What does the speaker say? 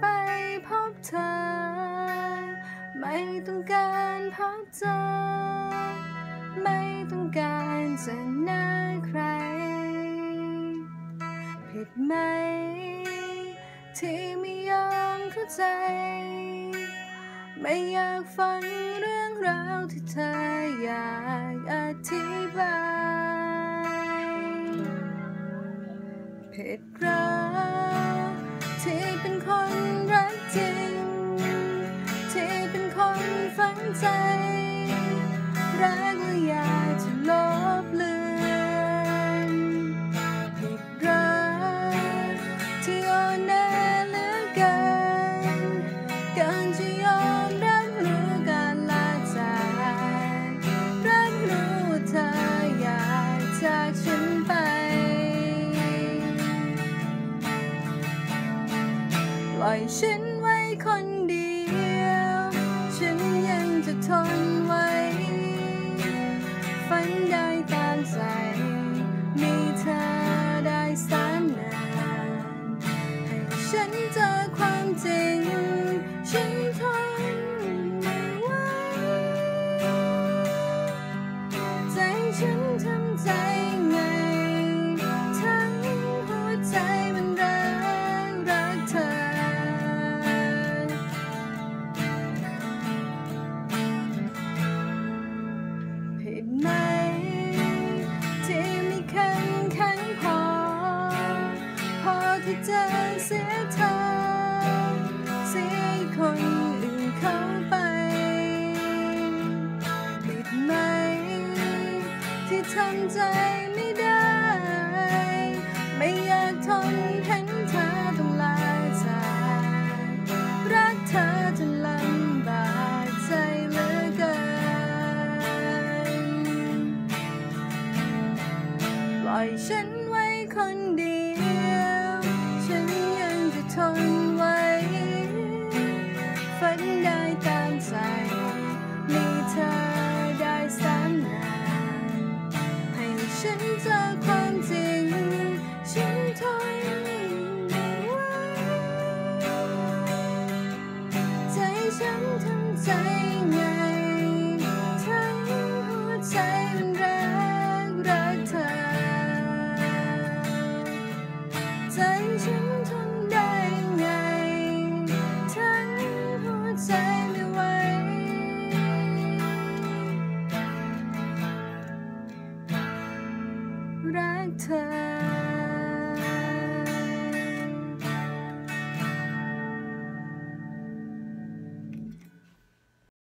ไปพบเธอ ไม่ต้องการพบเจอ ไม่ต้องการจะหน้าใคร ผิดไหม ที่ไม่ยอมเข้าใจ ไม่อยากฟังเรื่องราวที่เธออยากอธิบายผิดไร ใจ รักและอยากจะลบเลือนผิดรักที่อ่อนแอเหลือเกินการจะยอมรับรู้การลาจากรับรู้เธออยากจากฉันไปปล่อยฉัน ใจ มีเธอได้แสนนานให้ฉันเจอความจริง ฉันทน ทำใจไม่ได้ ไม่อยากทนเห็นเธอต้องลาจากรักเธอจนลำบากใจเหลือเกิน ปล่อยฉันไว้คนเดียว ใจไง ทั้งหัวใจมันรักรักเธอ ใจฉันทนได้ไง ทั้งหัวใจไม่ไหว รักเธอ